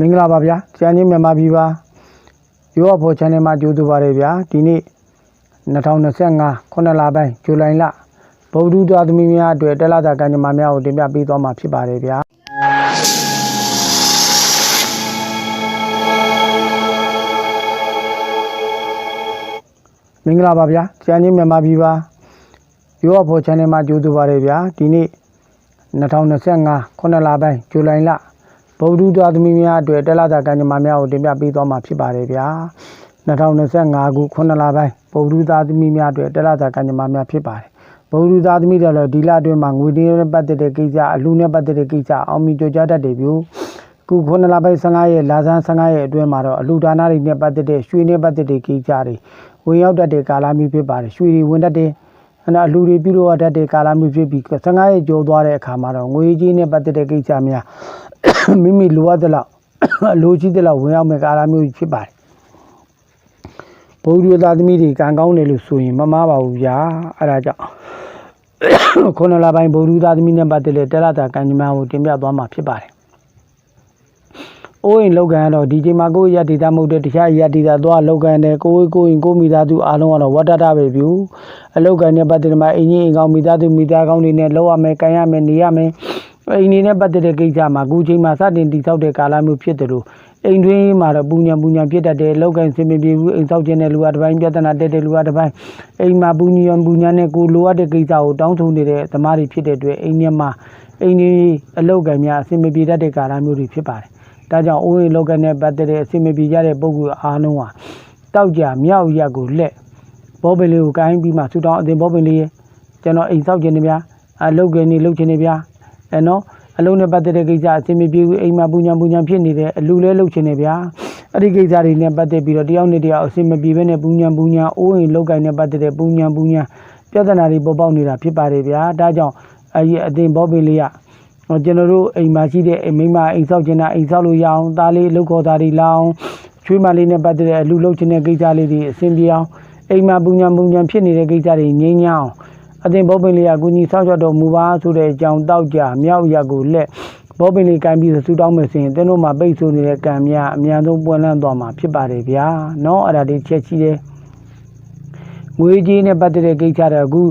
မင်္ဂလာပါဗျာကျန်ကြီးမြန်မာပြည်ပါရောအဖို့ channel မှာကြိုးဆိုပါရဗျာဒီနေ့2025ခုနှစ်လပိုင်းဇူလိုင်လဗုဒ္ဓသားသမီးများအတွက်တက်လာတာကံကြမ္မာများကိုတင်ပြပေးသွားမှာဖြစ်ပါတယ်ဗျာမင်္ဂလာပါဗျာကျန်ကြီးမြန်မာပြည်ပါရောအဖို့ channel မှာကြိုးဆိုပါရဗျာဒီနေ့2025ခုနှစ်လပိုင်းဇူလိုင်လ ဗုဒ္ဓသားသမီးများအတွက်တက်လာတာကံကြမ္မာများကိုတင်ပြပေးသွားမှာဖြစ်ပါတယ်ဗျာ2025ခုခုနှစ်လပိုင်းဗုဒ္ဓသားသမီးများအတွက်တက်လာတာကံကြမ္မာများဖြစ်ပါတယ်ဗုဒ္ဓသားသမီးတွေလည်းဒီလအတွင်းမှာငွေတင်းနဲ့ပတ်သက်တဲ့ကိစ္စအလူနဲ့ပတ်သက်တဲ့ကိစ္စအောင်မြင်ကြကြတတ်တယ်ဗျခုခုနှစ်လပိုင်း15ရက်လာဇန်15ရက်အတွင်းမှာတော့အလူဒါနတွေနဲ့ပတ်သက်တဲ့ရွှေနဲ့ပတ်သက်တဲ့ကိစ္စတွေဝင်ရောက်တတ်တဲ့ကာလမျိုးဖြစ်ပါတယ်ရွှေတွေဝင်တတ်တဲ့အဲ့တော့အလူတွေပြုလို့ရတတ်တဲ့ကာလမျိုးဖြစ်ပြီး15ရက်ကျော်သွားတဲ့အခါမှာတော့ငွေကြီးနဲ့ပတ်သက်တဲ့ကိစ္စများ မိမိလိုအပ်တဲ့လောက်အလိုရှိတဲ့လောက်ဝင်ရောက်မဲ့ကာလမျိုးဖြစ်ပါတယ်ဘုရားသားသမီးတွေကံကောင်းတယ်လို့ဆိုရင်မမားပါဘူးဗျာအဲ့ဒါကြောင့်ခုနစ်လပိုင်းဘုရားသားသမီးနဲ့ပတ်သက်တဲ့တက်လာတာကံကြမ္မာကိုတင်ပြသွားမှာဖြစ်ပါတယ်အိုးရင်လောက်ကန်ကတော့ဒီချိန်မှာကိုယ့်ရဒေတာမဟုတ်တဲ့တခြားရဒေတာသွားလောက်ကန်တယ်ကိုယ်ကိုယ်ရင်ကိုယ်မိသားစုအားလုံးကတော့ဝတ္တတာပဲဗျူအလောက်ကန်နဲ့ပတ်သက်တဲ့မှာအင်းကြီးအင်ကောင်မိသားစုမိသားကောင်းတွေနဲ့လောက်ရမယ်ကန်ရမယ်နေရမယ် အိမ်နေနဲ့ပတ်သက်တဲ့ကိစ္စမှာအခုချိန်မှာစတင်တည်ဆောက်တဲ့ကာလမျိုးဖြစ်တယ်လို့အိမ်တွင်းမှာတော့ပူညာပူညာဖြစ်တတ်တယ်လောက်ကန်စင်မပြေဘူးအိမ်ဆောက်ခြင်းတဲ့လူကတစ်ပိုင်းပြဿနာတက်တဲ့လူကတစ်ပိုင်းအိမ်မှာပူညာပူညာနဲ့ကိုလိုအပ်တဲ့ကိစ္စကိုတောင်းဆိုနေတဲ့သမားတွေဖြစ်တဲ့အတွက်အိမ်ထဲမှာအိမ်ကြီးအလောက်ကန်များအစင်မပြေတတ်တဲ့ကာလမျိုးတွေဖြစ်ပါတယ်ဒါကြောင့်အိုးရင်လောကနဲ့ပတ်သက်တဲ့အစီအမပြေကြတဲ့ပုဂ္ဂိုလ်အားလုံးဟာတောက်ကြမြောက်ရက်ကိုလက်ဘောပင်လေးကိုကိုင်းပြီးမှဆူတောင်းအတင်ဘောပင်လေးရဲ့ကျွန်တော်အိမ်ဆောက်ခြင်းနေဗျာအလုတ်ကနေလုတ်ခြင်းနေဗျာ အဲနော်အလုံးနဲ့ပတ်သက်တဲ့ကိစ္စအစီအမပြေဘူးအိမ်မှာပူညာပူညာဖြစ်နေတဲ့အလူလဲလုတ်ခြင်းနေဗျာအဲ့ဒီကိစ္စတွေနဲ့ပတ်သက်ပြီးတော့တယောက်နဲ့တယောက်အစီအမပြေဘဲနဲ့ပူညာပူညာအိုးရင်လောက်ကနဲ့ပတ်သက်တဲ့ပူညာပူညာပြဿနာတွေပေါ်ပေါက်နေတာဖြစ်ပါတယ်ဗျာဒါကြောင့်အဲဒီအတင်ဘောပင်လေးကဟောကျွန်တော်တို့အိမ်မှာရှိတဲ့အိမ်မိန်းမအိမ်ဆောက်ခြင်းတာအိမ်ဆောက်လို့ရအောင်သားလေးလှုပ်ခေါ်သားတွေလောင်းချွေးမလေးနဲ့ပတ်သက်တဲ့အလူလှုပ်ခြင်းတဲ့ကိစ္စလေးတွေအဆင်ပြေအောင်အိမ်မှာပူညာပူညာဖြစ်နေတဲ့ကိစ္စတွေငြိမ်းချမ်းအောင် အသင်ဘောပင်လေးကကုညီဆောက်ရတော်မူပါဆိုတဲ့အကြောင်းတောက်ကြမြောက်ရက်ကိုလက်ဘောပင်လေးကင်ပြီးဆူတောင်းမယ်ဆိုရင်တင်းတို့မှာပိတ်ဆိုနေတဲ့ကံများအများဆုံးပွင့်လန်းသွားမှာဖြစ်ပါတယ်ဗျာနော်အဲ့ဒါလေးချက်ကြီးတယ်ငွေကြီးနဲ့ပတ်သက်တဲ့ကိစ္စတွေအခု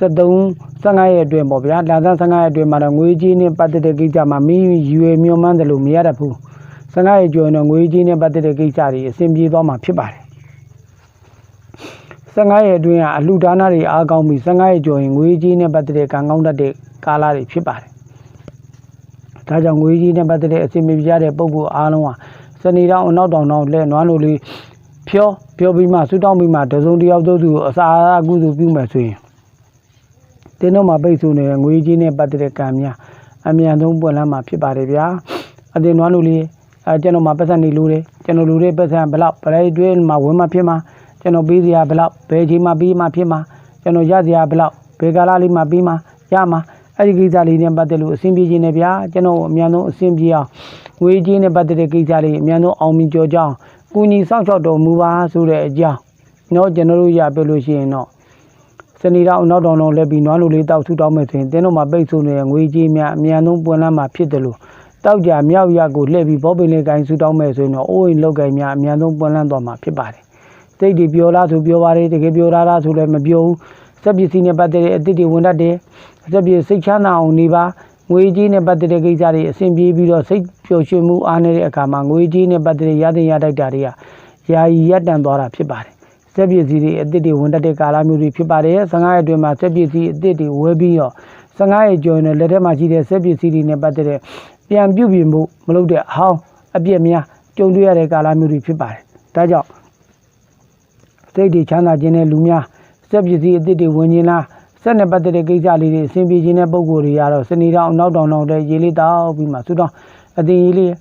73 15ရက်အတွင်းပေါ့ဗျာလာသန်း15ရက်အတွင်းမှာတော့ငွေကြီးနဲ့ပတ်သက်တဲ့ကိစ္စမှာမင်းရွယ်မြုံမှန်းတယ်လို့မရတတ်ဘူး15ရက်ကျော်ရင်တော့ငွေကြီးနဲ့ပတ်သက်တဲ့ကိစ္စတွေအဆင်ပြေသွားမှာဖြစ်ပါတယ် 15ရက်အတွင်းကအလှူဒါနတွေအားကောင်းပြီး15ရက်ကျော်ရင်ငွေကြေးနဲ့ပတ်သက်တဲ့ကံကောင်းတတ်တဲ့ကာလတွေဖြစ်ပါတယ်ဒါကြောင့်ငွေကြေးနဲ့ပတ်သက်တဲ့အဆင်ပြေကြတဲ့ပုံကိုအားလုံးဟာစနေတောင်အနောက်တောင်တောင်လဲနွားလိုလေးဖြောပြောပြီးမှဆူတောင်းပြီးမှတစုံတစ်ယောက်သောသူကိုအစာအာဟာရကုသိုလ်ပြုမယ်ဆိုရင်တင်းတော့မှာပိတ်ဆို့နေတဲ့ငွေကြီးနဲ့ပတ်သက်တဲ့ကံများအမြန်ဆုံးပွင့်လန်းမှာဖြစ်ပါတယ်ဗျာအတင်နွားလူလေးအဲကျွန်တော်မှာပတ်သက်နေလို့တယ်ကျွန်တော်လူတွေပတ်သက်ဘယ်လောက်ပလိုက်တွဲမှာဝင်မှဖြစ်မှာ ကျွန်တော်ပေးစရာဘယ်လောက်ဘယ်ချိန်မှပေးမှဖြစ်မှာကျွန်တော်ရစရာဘယ်လောက်ဘယ်ကာလလေးမှပြီးမှရမှာအဲ့ဒီကိစ္စလေးနဲ့ပတ်သက်လို့အဆင်ပြေခြင်းနဲ့ဗျာကျွန်တော်အမြန်ဆုံးအဆင်ပြေအောင်ငွေကြေးနဲ့ပတ်သက်တဲ့ကိစ္စလေးအမြန်ဆုံးအောင်မြင်ကြောကြောင်းကုညီစောင့်ရှောက်တော်မူပါဆိုတဲ့အကြောင်းတော့ကျွန်တော်တို့ရပြလို့ရှိရင်တော့စနေတော့နောက်တော်တော်လဲပြီးနွားလိုလေးတောက်ထူတောင်းမယ်ဆိုရင်တင်းတို့မှာပိတ်ဆို့နေတဲ့ငွေကြေးများအမြန်ဆုံးပွင့်လန်းမှာဖြစ်တယ်လို့တောက်ကြမြောက်ရကိုလှည့်ပြီးဘောပင်လေးကင်ဆူတောင်းမယ်ဆိုရင်တော့အိုးအိမ်လောက်ကင်များအမြန်ဆုံးပွင့်လန်းသွားမှာဖြစ်ပါတယ် စိတ်တွေပျော်လားဆိုပျော်ပါတယ်တကယ်ပျော်လားလားဆိုလည်းမပျော်ဘူးစက်ပစ္စည်းနဲ့ပတ်သက်တဲ့အသစ်တွေဝင်တတ်တယ်စက်ပစ္စည်းစိတ်ချမ်းသာအောင်နေပါငွေကြေးနဲ့ပတ်သက်တဲ့ကိစ္စတွေအဆင်ပြေပြီးတော့စိတ်ပျော်ရွှင်မှုအားနေတဲ့အခါမှာငွေကြေးနဲ့ပတ်သက်တဲ့ရတဲ့ရတိုက်တာတွေကယာယီရပ်တန့်သွားတာဖြစ်ပါတယ်။စက်ပစ္စည်းတွေအစ်စ်တွေဝင်တတ်တဲ့ကာလမျိုးတွေဖြစ်ပါတယ်။15ရက်အတွင်းမှာစက်ပစ္စည်းအစ်စ်တွေဝယ်ပြီးတော့15ရက်ကျော်ရင်လည်းလက်ထက်မှာရှိတဲ့စက်ပစ္စည်းတွေနဲ့ပတ်သက်တဲ့ပြန်ပြုပြင်မှုမလုပ်တဲ့အဟောင်းအပြစ်များကြုံတွေ့ရတဲ့ကာလမျိုးတွေဖြစ်ပါတယ်။ဒါကြောင့် စိတ်တွေချမ်းသာခြင်းတဲ့လူများစက်ပစ္စည်းအစ်စ်တွေဝင်ခြင်းလားစက်နဲ့ပတ်သက်တဲ့ကိစ္စလေးတွေအဆင်ပြေခြင်းတဲ့ပုံကိုယ်တွေကတော့စနေတောင်အနောက်တောင်တောင်တဲ့ရေလေးတောက်ပြီးမှဆူတောင်းအတင်ကြီးလေး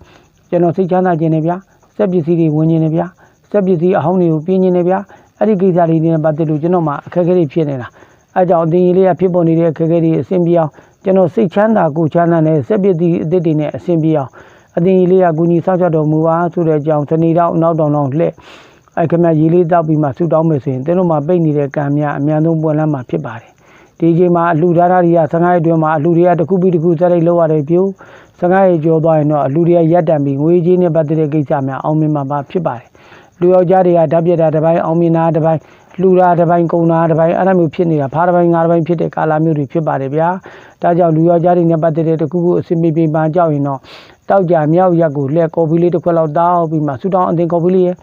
ကျွန်တော်စိတ်ချမ်းသာခြင်းနဲ့ဗျာစက်ပစ္စည်းတွေဝင်ခြင်းနဲ့ဗျာစက်ပစ္စည်းအဟောင်းတွေကိုပြင်းနေတယ်ဗျာအဲ့ဒီကိစ္စလေးတွေနဲ့ပတ်သက်လို့ကျွန်တော်မှအခက်အခဲတွေဖြစ်နေတာအဲကြောင့်အတင်းကြီးလေးကဖြစ်ပေါ်နေတဲ့အခက်အခဲတွေအဆင်ပြေအောင်ကျွန်တော်စိတ်ချမ်းသာကိုယ်ချမ်းသာနဲ့စက်ပစ္စည်းအသစ်တွေနဲ့အဆင်ပြေအောင်အတင်းကြီးလေးကကူညီဆောက်ရှောက်တော်မူပါဆိုတဲ့အကြောင်းတဏီတော့နောက်တောင်တော့လှဲ့ အဲခင်ဗျရေလေးတောက်ပြီးမှဆူတောင်းမယ်ဆိုရင်တင်းတို့မှပိတ်နေတဲ့ကံများအများဆုံးပွင့်လန်းမှာဖြစ်ပါတယ်ဒဒီချိန်မှာအလှဒါရတွေက15ရက်အတွင်းမှာအလှတွေကတစ်ခုပြီးတစ်ခုစက်ရိတ်လောက်ရတယ်ပြို15ရက်ကျော်သွားရင်တော့အလှတွေကရက်တံပြီးငွေကြေးနဲ့ပတ်သက်တဲ့ကိစ္စများအောင်မြင်မှာပါဖြစ်ပါတယ်လူယောက်ျားတွေကဓာတ်ပြက်တာတစ်ပိုင်းအောင်မြင်တာတစ်ပိုင်းလှူတာတစ်ပိုင်းကုံတာတစ်ပိုင်းအဲ့လိုမျိုးဖြစ်နေတာဖားတစ်ပိုင်းငါးတစ်ပိုင်းဖြစ်တဲ့ကာလမျိုးတွေဖြစ်ပါတယ်ဗျာဒါကြောင့်လူယောက်ျားတွေနဲ့ပတ်သက်တဲ့တစ်ခုခုအစီအမီပြေပန်ကြောက်ရင်တော့တောက်ကြမြောက်ရက်ကိုလှဲကော်ဖီလေးတစ်ခွက်လောက်တောက်ပြီးမှဆူတောင်းအသင်ကော်ဖီလေးရဲ့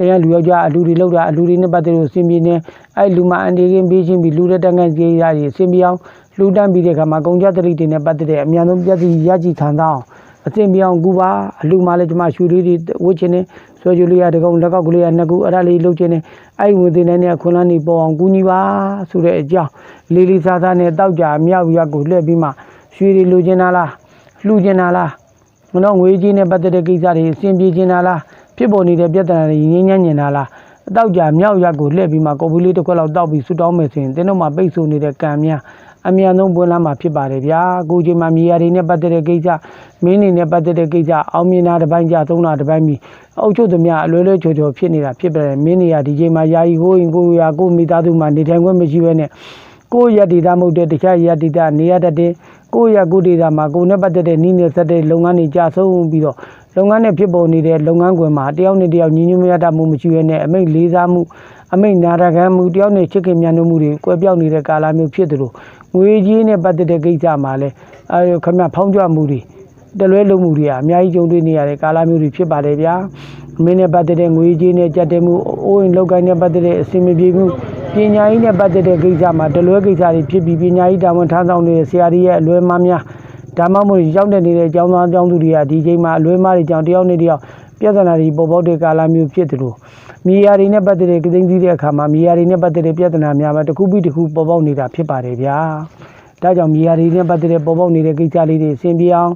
အဲရလူယောက်ျားအလူတွေလောက်တာအလူတွေနဲ့ပတ်သက်လို့အစင်ပြေနေအဲလူမအန်ဒီကင်းပေးချင်းပြီးလူတဲ့တန်းကန်ကြီးရည်အစင်ပြေအောင်လူတန်းပြီးတဲ့ခါမှာကုံကြတရိတွေနဲ့ပတ်သက်တဲ့အမြန်ဆုံးပြည့်စည်ရကြည်ခံတော့အစင်ပြေအောင်ကူပါအလူမလည်းကျမရှူလေးတွေဝှချင်နေဆွဲကြလေးရတကောင်လက်ကောက်ကလေးရနှစ်ခုအဲ့ဒါလေးလှုပ်ချင်နေအဲ့ဝင်တင်နေတဲ့ခွန်လန်းနေပေါ်အောင်ကူညီပါဆိုတဲ့အကြောင်းလေးလေးစားစားနဲ့တောက်ကြမြောက်ရက်ကိုလှည့်ပြီးမှရွှေတွေလူချင်တာလားလှူချင်တာလားမတော့ငွေကြီးနဲ့ပတ်သက်တဲ့ကိစ္စတွေအဆင်ပြေချင်တာလား ဖြစ်ပေါ်နေတဲ့ပြဿနာတွေငြင်းညမ်းနေတာလားအတောက်ကြမြောက်ရက်ကိုလှည့်ပြီးမှကော်ပီလေးတစ်ခွက်လောက်တောက်ပြီးဆူတောင်းမယ်ဆိုရင်တင်းတို့မှာပိတ်ဆို့နေတဲ့ကံများအမြန်ဆုံးပွင့်လာမှာဖြစ်ပါတယ်ဗျာကိုချိန်မှာမြေယာတွေနဲ့ပတ်သက်တဲ့ကိစ္စမင်းနေနဲ့ပတ်သက်တဲ့ကိစ္စအောင်မြင်တာတစ်ပိုင်းကြသုံးတာတစ်ပိုင်းပြီးအုပ်ချုပ်သမျှအလွယ်လွယ်ချော်ချော်ဖြစ်နေတာဖြစ်ပါတယ်မင်းနေရဒီချိန်မှာယာယီကိုရင်ကိုရာကိုမိသားစုမှာနေထိုင်ခွင့်မရှိဘဲနဲ့ ကိုယ့်ရဒေတာမဟုတ်တဲ့တခြားရဒေတာနေရတတ်တဲ့ကိုယ့်ရကိုယ်ဒေတာမှာကိုယ်နဲ့ပတ်သက်တဲ့နီးနေဆက်တဲ့လုပ်ငန်းတွေကြာဆုံးပြီးတော့လုပ်ငန်းနဲ့ဖြစ်ပေါ်နေတဲ့လုပ်ငန်းခွင်မှာတယောက်နဲ့တယောက်ညီညွတ်မရတတ်မှုမရှိရနဲ့အမိတ်လေးစားမှုအမိတ်နာရခံမှုတယောက်နဲ့ချစ်ခင်မြတ်နိုးမှုတွေကွဲပြောက်နေတဲ့ကာလမျိုးဖြစ်သလိုငွေကြီးနဲ့ပတ်သက်တဲ့ကိစ္စမှာလည်းအဲခမဖောင်းကြမှုတွေတလွဲလုံးမှုတွေကအများကြီးကြုံတွေ့နေရတဲ့ကာလမျိုးတွေဖြစ်ပါတယ်ဗျာမင်းနဲ့ပတ်သက်တဲ့ငွေကြီးနဲ့ကြက်တဲ့မှုအိုးရင်လောက်ကိုင်းနဲ့ပတ်သက်တဲ့အစီအမပြေမှု ပညာရေးနဲ့ပတ်သက်တဲ့ကိစ္စမှာတလွဲကိစ္စတွေဖြစ်ပြီးပညာရေးတာဝန်ထမ်းဆောင်နေတဲ့ဆရာကြီးရဲ့အလွဲမှားများဒါမှမဟုတ်ရောက်တဲ့နေတဲ့အကြောင်းသားအကြောင်းသူတွေကဒီချိန်မှာအလွဲမှားတွေကြောင့်တယောက်နဲ့တယောက်ပြဿနာတွေပေါ်ပေါက်တဲ့ကာလမျိုးဖြစ်တယ်လို့မြေယာတွေနဲ့ပတ်သက်တဲ့ကသိန်းကြီးတဲ့အခါမှာမြေယာတွေနဲ့ပတ်သက်တဲ့ပြဿနာများမှာတစ်ခုပြီးတစ်ခုပေါ်ပေါက်နေတာဖြစ်ပါတယ်ဗျာဒါကြောင့်မြေယာတွေနဲ့ပတ်သက်တဲ့ပေါ်ပေါက်နေတဲ့ကိစ္စလေးတွေအဆင်ပြေအောင်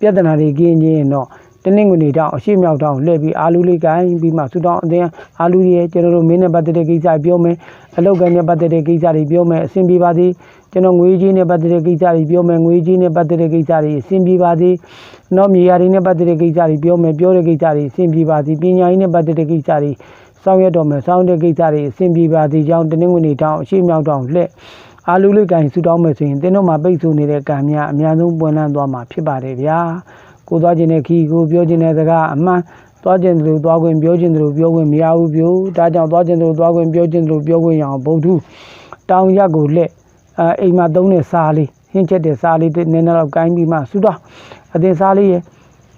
ပြဿနာတွေကင်းချင်းတော့ တနင်္ဂနွေတောင်အရှိမြောက်တောင်လှည့်ပြီးအာလူလေးကိုင်းပြီးမှဆူတောင်းအတင်းအာလူရဲ့ကျွန်တော်တို့မင်းနဲ့ပတ်သက်တဲ့ကိစ္စပြောမယ်အလောက်ကန်နဲ့ပတ်သက်တဲ့ကိစ္စတွေပြောမယ်အဆင်ပြေပါသေးကျွန်တော်ငွေကြီးနဲ့ပတ်သက်တဲ့ကိစ္စတွေပြောမယ်ငွေကြီးနဲ့ပတ်သက်တဲ့ကိစ္စတွေအဆင်ပြေပါသေးနော်မြေယာတွေနဲ့ပတ်သက်တဲ့ကိစ္စတွေပြောမယ်ပြောတဲ့ကိစ္စတွေအဆင်ပြေပါသေးပညာရေးနဲ့ပတ်သက်တဲ့ကိစ္စတွေဆောင်ရွက်တော်မယ်ဆောင်တဲ့ကိစ္စတွေအဆင်ပြေပါသေးကြောင်းတနင်္ဂနွေတောင်အရှိမြောက်တောင်လှည့်အာလူလေးကိုင်းဆူတောင်းမယ်ဆိုရင်တင်းတို့မှာပိတ်ဆို့နေတဲ့ကံများအများဆုံးပွင့်လန်းသွားမှာဖြစ်ပါတယ်ဗျာ ကိုသွားခြင်းတဲ့ခီကိုပြောခြင်းတဲ့စကားအမှန်သွားခြင်းတယ်လို့သွားခွင့်ပြောခြင်းတယ်လို့ပြောခွင့်မရဘူးပြို့ဒါကြောင့်သွားခြင်းတယ်လို့သွားခွင့်ပြောခြင်းတယ်လို့ပြောခွင့်ရအောင်ဗုဒ္ဓတောင်ရက်ကိုလက်အဲအိမ်မှာသုံးတဲ့စားလေးဟင်းချက်တဲ့စားလေးနည်းနည်းတော့ကိုင်းပြီးမှဆူတော့အတင်စားလေးရဲ့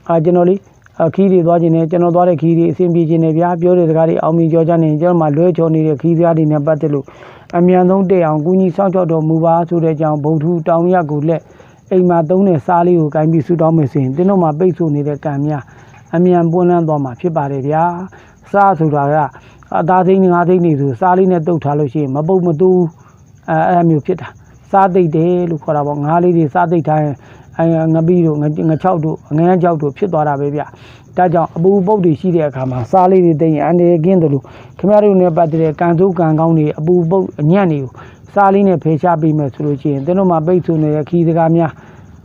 အာကျွန်တော်လေးအခီးတွေသွားခြင်းနဲ့ကျွန်တော်သွားတဲ့ခီးတွေအဆင်ပြေခြင်းနဲ့ဗျာပြောတဲ့စကားတွေအောင်မြင်ကြောကြနေကျွန်တော်မှလွဲချော်နေတဲ့ခီးစကားတွေနဲ့ပတ်သက်လို့အမြန်ဆုံးတက်အောင်ကုညီဆောင်ချောက်တော်မူပါဆိုတဲ့အကြောင်းဗုဒ္ဓတောင်ရက်ကိုလက် အိမ်မှာသုံးတဲ့စားလေးကိုကင်ပြီးဆူတောင်းမယ်ဆိုရင်တင်းတို့မှာပိတ်ဆို့နေတဲ့ကံများအမြန်ပွင့်လန်းသွားမှာဖြစ်ပါတယ်ဗျာစားဆိုတာကအသားသိန်းငါးသိန်းနေဆိုစားလေးနဲ့တုတ်ထားလို့ရှိရင်မပုတ်မတူးအဲအဲ့လိုမျိုးဖြစ်တာစားသိတ်တယ်လို့ခေါ်တာပေါ့ငါးလေးတွေစားသိတ်ထားရင်အဲငပီးတို့ငငချောက်တို့ငရမ်းချောက်တို့ဖြစ်သွားတာပဲဗျဒါကြောင့်အပူပုတ်တွေရှိတဲ့အခါမှာစားလေးတွေသိရင်အန်ဒီကင်းတယ်လို့ခင်ဗျားတို့နဲ့ပတ်သက်တဲ့ကံစိုးကံကောင်းတွေအပူပုတ်အညံ့တွေကို စားလေးနဲ့ဖေရှားပေးမယ်ဆိုလို့ရှိရင်တင်းတို့မှာပိတ်ဆို့နေတဲ့ခီးစကားများ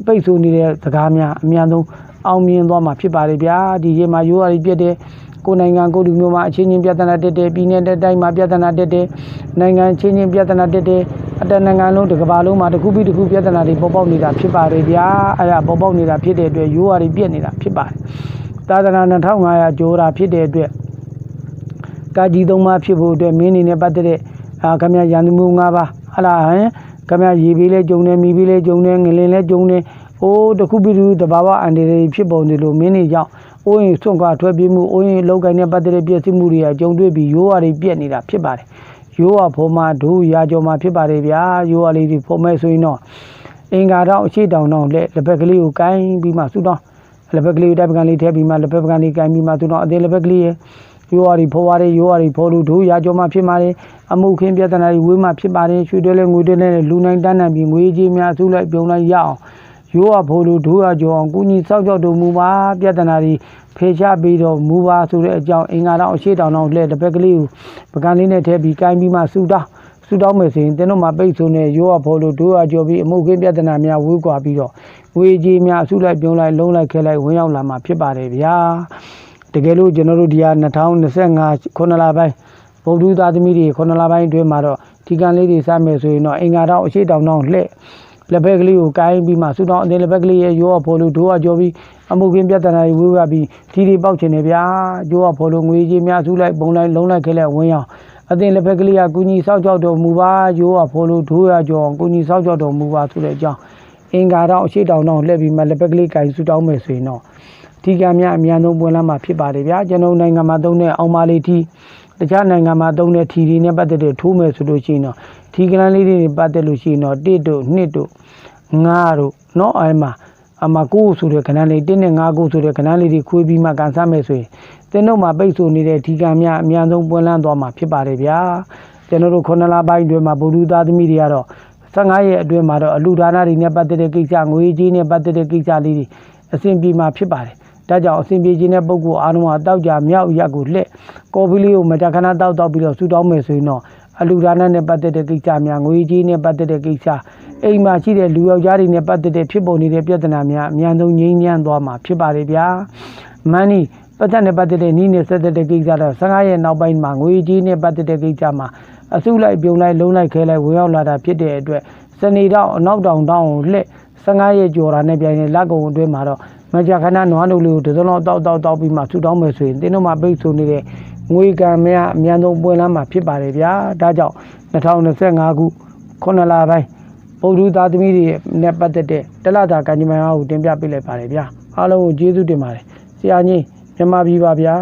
ပိတ်ဆို့နေတဲ့စကားများအများဆုံးအောင်မြင်သွားမှာဖြစ်ပါတယ်ဗျာဒီရေမှာရိုးရီပြည့်တဲ့ကိုယ်နိုင်ငံကိုယ်လူမျိုးမှာအချင်းချင်းပြဿနာတက်တယ်ပြည်내တက်တိုင်းမှာပြဿနာတက်တယ်နိုင်ငံချင်းချင်းပြဿနာတက်တယ်အတနိုင်ငံလုံးတစ်ကမ္ဘာလုံးမှာတစ်ခုပြီးတစ်ခုပြဿနာတွေပေါ်ပေါက်နေတာဖြစ်ပါတယ်ဗျာအဲ့ဒါပေါ်ပေါက်နေတာဖြစ်တဲ့အတွက်ရိုးရီပြည့်နေတာဖြစ်ပါတယ်သာသနာ2500ကျိုးတာဖြစ်တဲ့အတွက်ကာကြီးသုံးပါးဖြစ်ဖို့အတွက်မင်းအနေနဲ့ပတ်သက်တဲ့ အာခမရရန်သူမှု၅ပါးဟလာဟမ်ခမရရေပေးလဲဂျုံတယ်မိပေးလဲဂျုံတယ်ငလင်လဲဂျုံတယ်အိုးတခုပြီးတခုတဘာဝအန်ဒီတွေဖြစ်ပေါ်နေလို့မင်းနေကြောင့်အိုးရင်ဆွန့်ခွာထွက်ပြေးမှုအိုးရင်လောက်ကိုင်းနဲ့ပတ်သက်တဲ့ပြည့်စုံမှုတွေကဂျုံတွေ့ပြီးရိုးရတွေပြက်နေတာဖြစ်ပါတယ်ရိုးရဖော်မှာဒုရာကြော်မှာဖြစ်ပါတယ်ဗျာရိုးရလေးတွေဖော်မဲ့ဆိုရင်တော့အင်္ဂါတော့အရှိတောင်တော့လက်လက်ဘက်ကလေးကိုကိုင်းပြီးမှဆူတော့လက်ဘက်ကလေးကိုတပ်ပကံလေးထည့်ပြီးမှလက်ဘက်ပကံလေးကိုင်းပြီးမှသူတော့အသေးလက်ဘက်ကလေးရဲ့ ရိုးရီဖော်ပါရီရိုးရီဖော်လူတို့ရာကြောမှဖြစ်ပါလေအမှုခင်းပြဿနာတွေဝေးမှဖြစ်ပါတယ်ရွှေတွဲလဲငွေတွဲလဲလူနိုင်တန်းနိုင်ပြီးငွေကြီးများစုလိုက်ပြုံလိုက်ရအောင်ရိုးရဖော်လူတို့ရာကြောအောင်ကုညီစောက်ကြောက်တော်မူပါပြဿနာတွေဖေချပြီးတော့မူပါဆိုတဲ့အကြောင်းအင်္ဂါတော့အရှိတောင်တော့လှဲ့တစ်ပက်ကလေးကိုပကံလေးနဲ့ထည့်ပြီးကိုင်းပြီးမှစူတောင်းစူတောင်းမယ်ဆိုရင်တင်းတို့မှာပိတ်ဆိုနေရိုးရဖော်လူတို့ရာကြောပြီးအမှုခင်းပြဿနာများဝေးကွာပြီးတော့ငွေကြီးများအစုလိုက်ပြုံလိုက်လုံးလိုက်ခဲလိုက်ဝင်ရောက်လာမှာဖြစ်ပါတယ်ဗျာ တကယ်လို့ကျွန်တော်တို့ဒီဟာ2025ခုနှစ်လပိုင်းဗုဒ္ဓသာသမီတွေခုနှစ်လပိုင်းအတွင်းမှာတော့ဒီကံလေးတွေစမယ်ဆိုရင်တော့အင်္ဂါတော့အရှိတောင်တောင်လှဲ့လက်ဘက်ကလေးကိုကိုင်းပြီးမှဆူတောင်းအတင်းလက်ဘက်ကလေးရဲ့ရောဖော်လို့ဒိုးကကြောပြီးအမှုကင်းပြဿနာတွေဝေးဝါပြီးဒီဒီပေါက်ချင်တယ်ဗျာရောကဖော်လို့ငွေကြီးများစုလိုက်ပုံလိုက်လုံးလိုက်ခဲလိုက်ဝင်အောင်အတင်းလက်ဘက်ကလေးကကုညီဆောက်ကြောက်တော်မူပါရောကဖော်လို့ဒိုးရကြောကုညီဆောက်ကြောက်တော်မူပါဆိုတဲ့အကြောင်းအင်္ဂါတော့အရှိတောင်တောင်လှဲ့ပြီးမှလက်ဘက်ကလေးကိုင်းဆူတောင်းမယ်ဆိုရင်တော့ ဒီကံများအများဆုံးပွင့်လာမှာဖြစ်ပါတယ်ဗျာကျွန်တော်နိုင်ငံမှာသုံးတဲ့အောင်ပါလေးထီတခြားနိုင်ငံမှာသုံးတဲ့ထီတွေနဲ့ပတ်သက်တဲ့ထိုးမယ်ဆိုလို့ရှိရင်တော့ထီကလန်းလေးတွေနဲ့ပတ်သက်လို့ရှိရင်တော့1တို့2တို့5တို့เนาะအဲ့မှာအမကိုဆိုတဲ့ခဏလေး1နဲ့5ကိုဆိုတဲ့ခဏလေးတွေခွေးပြီးမှကန်ဆမယ်ဆိုရင်တင်းတို့မှာပိတ်ဆိုနေတဲ့ဒီကံများအများဆုံးပွင့်လန်းသွားမှာဖြစ်ပါတယ်ဗျာကျွန်တော်တို့ခုနှစ်လပိုင်းအတွင်းမှာဗုဒ္ဓသားသမီးတွေကတော့15ရက်အတွင်းမှာတော့အလူဒါနတွေနဲ့ပတ်သက်တဲ့ကိစ္စငွေကြေးနဲ့ပတ်သက်တဲ့ကိစ္စလေးတွေအဆင်ပြေမှာဖြစ်ပါတယ် ဒါကြောင့်အစဉ်ပြေခြင်းတဲ့ပုဂ္ဂိုလ်အားလုံးကတောက်ကြမြောက်ရက်ကိုလှက်ကော်ဖီလေးကိုမတခဏတောက်တောက်ပြီးတော့ဆူတောင်းမယ်ဆိုရင်တော့အလူဒါနနဲ့ပတ်သက်တဲ့ကိစ္စများငွေကြေးနဲ့ပတ်သက်တဲ့ကိစ္စအိမ်မှာရှိတဲ့လူယောက်ျားတွေနဲ့ပတ်သက်တဲ့ဖြစ်ပေါ်နေတဲ့ပြဿနာများအများဆုံးငြိမ်းချမ်းသွားမှာဖြစ်ပါတယ်ဗျာမန်နီပတ်သက်နဲ့ပတ်သက်တဲ့နီးနဲ့ဆက်သက်တဲ့ကိစ္စတော့15ရက်နောက်ပိုင်းမှာငွေကြေးနဲ့ပတ်သက်တဲ့ကိစ္စမှာအစုလိုက်ပြုံလိုက်လုံးလိုက်ခဲလိုက်ဝင်ရောက်လာတာဖြစ်တဲ့အတွက်စနေတော့အနောက်တောင်တောင်ကိုလှက်15ရက်ကျော်တာနဲ့ပြိုင်နေလက်ကုံအတွင်းမှာတော့ မကြာခဏနွားတို့လေးကိုတစ်စုံလောက်တောက်တောက်တောက်ပြီးမှဆူတောင်းမယ်ဆိုရင်တင်းတို့မှာပိတ်ဆိုနေတဲ့ငွေကံများအများဆုံးပွင့်လန်းမှာဖြစ်ပါတယ်ဗျာဒါကြောင့်2025ခုခုနှစ်လပိုင်းပုဒ်သားသမီးတွေနဲ့ပတ်သက်တဲ့တလတာကံကြမ္မာကိုတင်ပြပေးလိုက်ပါတယ်ဗျာအားလုံးကိုကျေးဇူးတင်ပါတယ်ဆရာကြီးမြန်မာပြည်ပါဗျာ